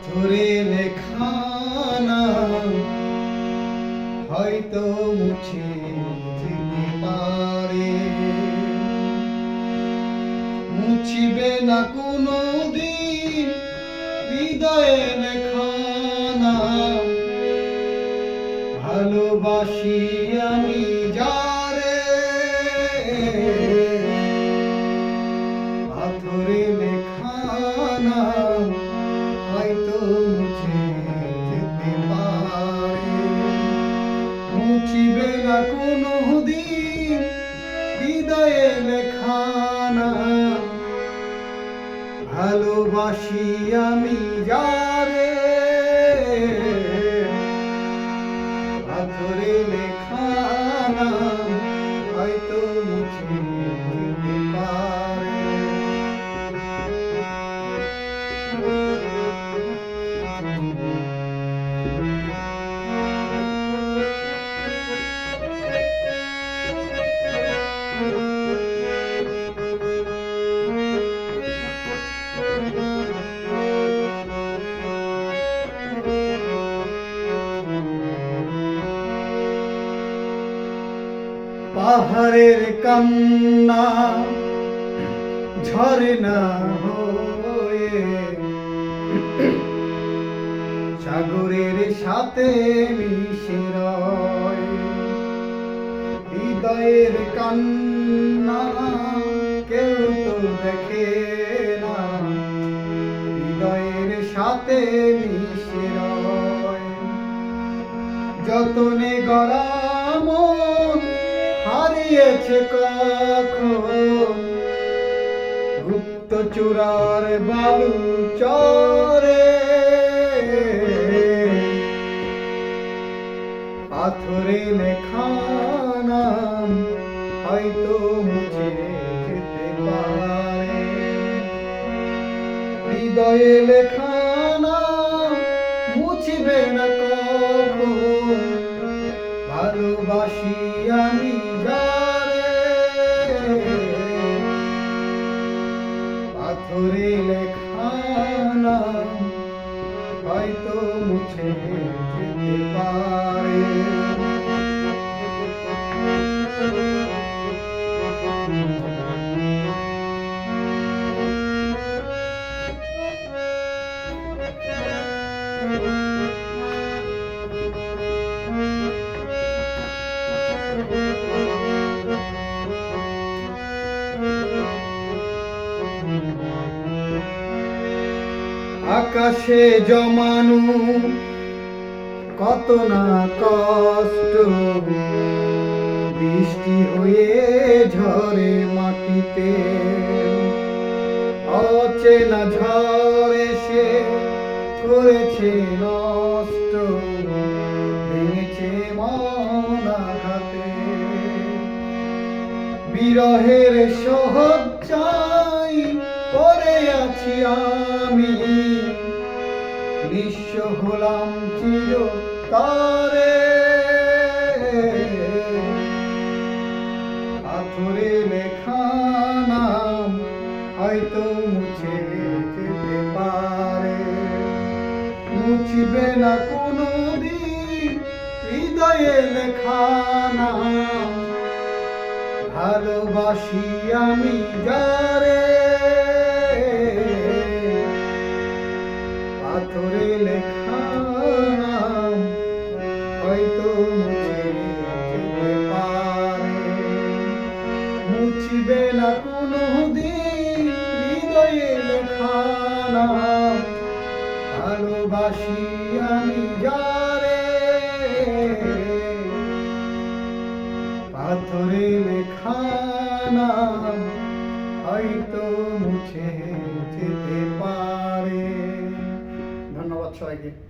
পাথরে লেখা নাম হয়তো মুছে যেতে পারে। মুছিবে না কোনো দিন হৃদয়ে লেখা নাম ভালোবাসি আমি যারে। পাথরে লেখা মুছিবে না কোনো দিন হৃদয়ে লেখানা ভালোবাসি আমি যারে পাহাড়ের কান্না ঝরে না হয়ে সাগরের সাথে মিশে হৃদয়ের কান্না কেউ তো দেখে না। হৃদয়ের সাথে মিশে রয়। যতনে গড়া হারিয়েছে কখন? গুপ্ত চূড়ার বালু চরে পাথরে লেখা হয়তো মুছে যেতে পারে। হৃদয়ে লেখা নাম মুছিবে না কখন। ভালোবাসি আমি যারে পাথরে লেখা নাম হয়তো মুছে যেতে পারে। আকাশে জমানো কত না কষ্ট। বৃষ্টি হয়ে ঝরে মাটিতে। অচেনা ঝড় সে করেছে নষ্ট। ভেঙেছে মন আঘাতে। বিরহের সহজাই পড়ে আছি আমি নিঃস্ব হলাম চির তারে পাথরে লেখা হয়তো মুছে যেতে পারে। মুছবে না কোনো দিন হৃদয়ে লেখা ভালোবাসি আমি যারে পাথরে লেখা হয়তো মুছে মুছবে না কোনো দিন হৃদয়ে লেখা নাম, ভালোবাসি আমি যারে। পাথরে লেখা নাম, হয়তো মুছে যেতে পারে। ধন্যবাদ সবাইকে।